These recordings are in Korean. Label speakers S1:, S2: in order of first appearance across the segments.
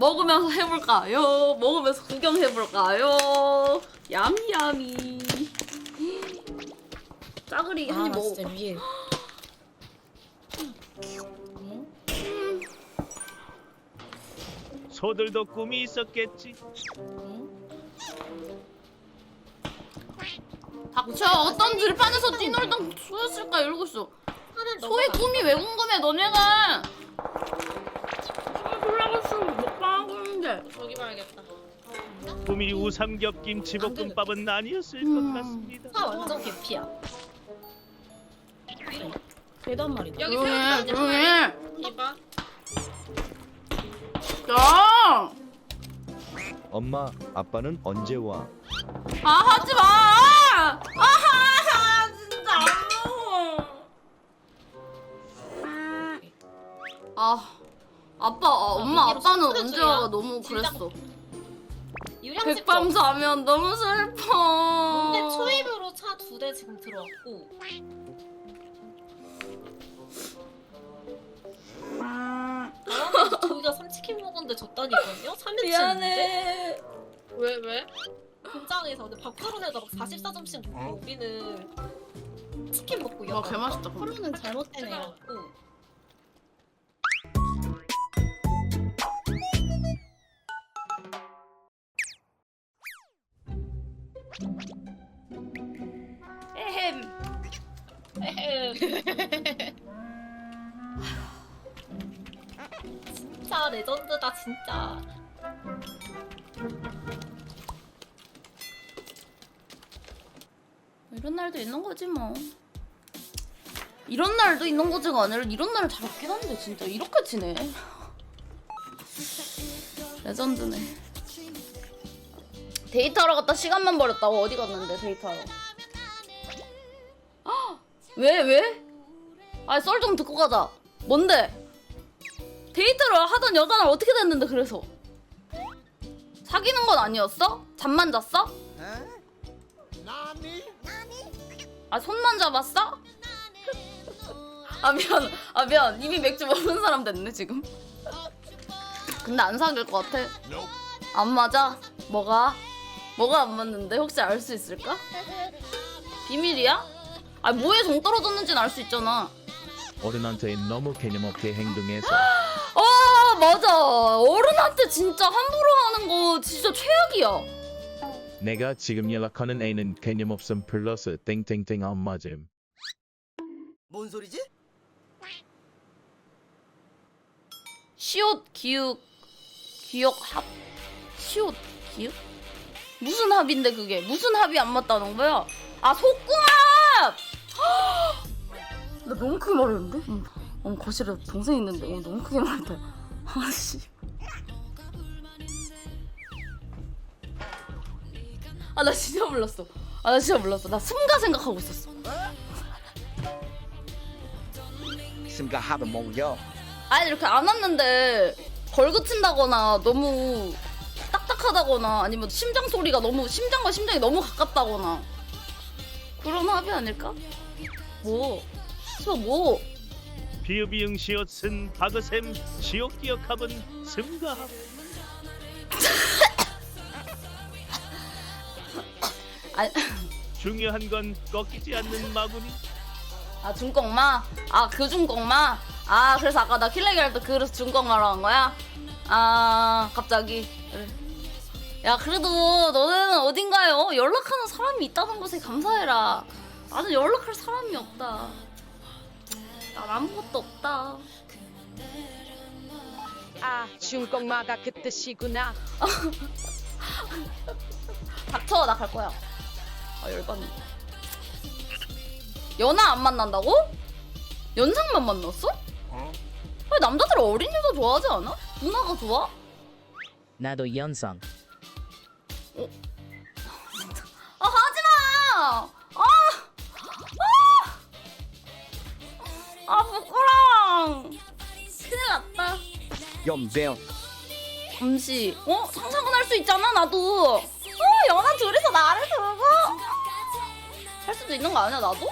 S1: 먹으면서 해볼까요? 먹으면서 구경해볼까요? 얌얌이. 짜그리
S2: 아,
S1: 한입
S2: 나
S1: 먹어.
S2: 진짜 위에.
S3: 소들도 꿈이 있었겠지.
S1: 닥쳐 어떤 들판에서 뛰놀던 소였을까 이러고 있어. 소의 꿈이 왜 궁금해 너네가? 돌아갔으면
S2: 저기 봐야겠다.
S3: 꿈이 우삼겹 김치볶음밥은 아니었을
S1: 음.
S3: 것 같습니다.
S2: 파 완전 개피야. 괴단 말이다.
S4: 여기
S1: 조용히 해
S4: 새우젓
S1: 조용히 해.
S4: 이봐.
S1: 야!
S5: 엄마, 아빠는 언제 와?
S1: 아 하지 마! 아 하 진짜 안 먹어. 아 아빠 아, 엄마 아빠는
S2: 무슨
S1: 언제
S2: 소리야?
S1: 와가 너무
S2: 진짜
S1: 그랬어.
S2: 유량집
S1: 백밤 자면 너무 슬퍼.
S2: 근데 초입으로 차 두 대 지금 들어왔고 나는 저희가 3치킨 먹었는데 졌다니까요? 3일
S1: 미안해.
S4: 왜 왜?
S2: 공장에서 근데 밥그릇에다 막 44점씩 먹고 우리는 치킨 먹고
S1: 와 개맛있다. 근데.
S2: 하루는 잘못된 애였고 진짜 레전드다 진짜
S1: 이런 날도 있는 거지 뭐. 이런 날도 있는 거지가 아니라 이런 날을 잘 없긴 한데 진짜 이렇게 치네. 레전드네. 데이트하러 갔다 시간만 버렸다고 어디 갔는데 데이트하러? 헉! 왜 왜? 아 썰 좀 듣고 가자. 뭔데? 데이트를 하던 여자는 어떻게 됐는데 그래서? 사귀는 건 아니었어? 잠만 잤어? 아 손만 잡았어? 아 미안 아 미안 이미 맥주 먹는 사람 됐네 지금 근데 안 사귈 것 같아 안 맞아? 뭐가? 뭐가 안 맞는데 혹시 알 수 있을까? 비밀이야? 아 뭐에 정 떨어졌는지는 알 수 있잖아
S5: 어른한테 너무 개념 없게 행동해서
S1: 아 맞아 어른한테 진짜 함부로 하는 거 진짜 최악이야
S5: 내가 지금 연락하는 애는 개념 없음 플러스 땡땡땡 안 맞음.
S6: 뭔 소리지?
S1: 시옷 기육 기억 합 시옷 기육 무슨 합인데 그게 무슨 합이 안 맞다는 거야? 아 속궁합! 나 너무 크게 말했는데? 응. 어, 거실에 동생 있는데 어, 너무 크게 말했다. 아씨. 아 나 진짜 몰랐어. 아 나 진짜 몰랐어. 나 승가 생각하고 있었어.
S6: 심가하면 뭐요?
S1: 아니 이렇게 안 왔는데 걸그친다거나 너무 딱딱하다거나 아니면 심장 소리가 너무 심장과 심장이 너무 가깝다거나 그런 합이 아닐까? 뭐? 저 뭐?
S3: 비읍이응 시옷은 박으셈 시옷 기억합은 승가합.
S1: 아니
S3: 중요한 건 꺾이지 않는 마구니.
S1: 아 중꺾마? 아 그 중꺾마? 아 그래서 아까 나 킬레기 할 때 그래서 중꺾마로 한 거야? 아 갑자기. 야 그래도 너네는 어딘가요? 연락하는 사람이 있다는 것에 감사해라 나는 연락할 사람이 없다 난 아무것도 없다
S7: 아, 중꺾마가 그 뜻이구나.
S1: 닥쳐 나 갈 거야 아 열받네 연하 안 만난다고? 연상만 만났어? 왜 남자들 어린 여자 좋아하지 않아? 누나가 좋아?
S8: 나도 연상.
S1: 아
S6: 연병
S1: 잠시 어? 상상은 할 수 있잖아 나도 어? 연하 둘이서 나를 두고 할 수도 있는 거 아니야 나도?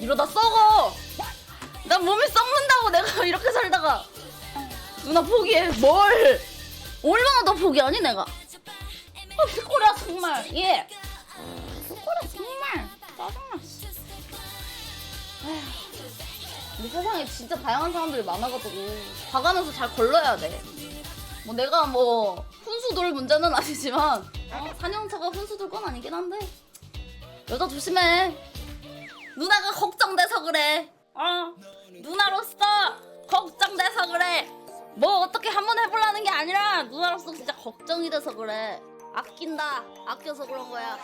S1: 이러다 썩어 난 몸이 썩는다고 내가 이렇게 살다가 누나 포기해 뭘 얼마나 더 포기하니 내가 아 피코라 정말 예 피코라 정말 짜증나 씨. 에휴, 이 세상에 진짜 다양한 사람들이 많아가지고 봐가면서 잘 걸러야 돼 뭐 내가 뭐 훈수 돌 문제는 아니지만 어, 산영차가 훈수 돌 건 아니긴 한데. 여자 조심해. 누나가 걱정돼서 그래. 어? 누나로서 걱정돼서 그래. 뭐 어떻게 한번 해보려는 게 아니라 누나로서 진짜 걱정이 돼서 그래. 아낀다. 아껴서 그런 거야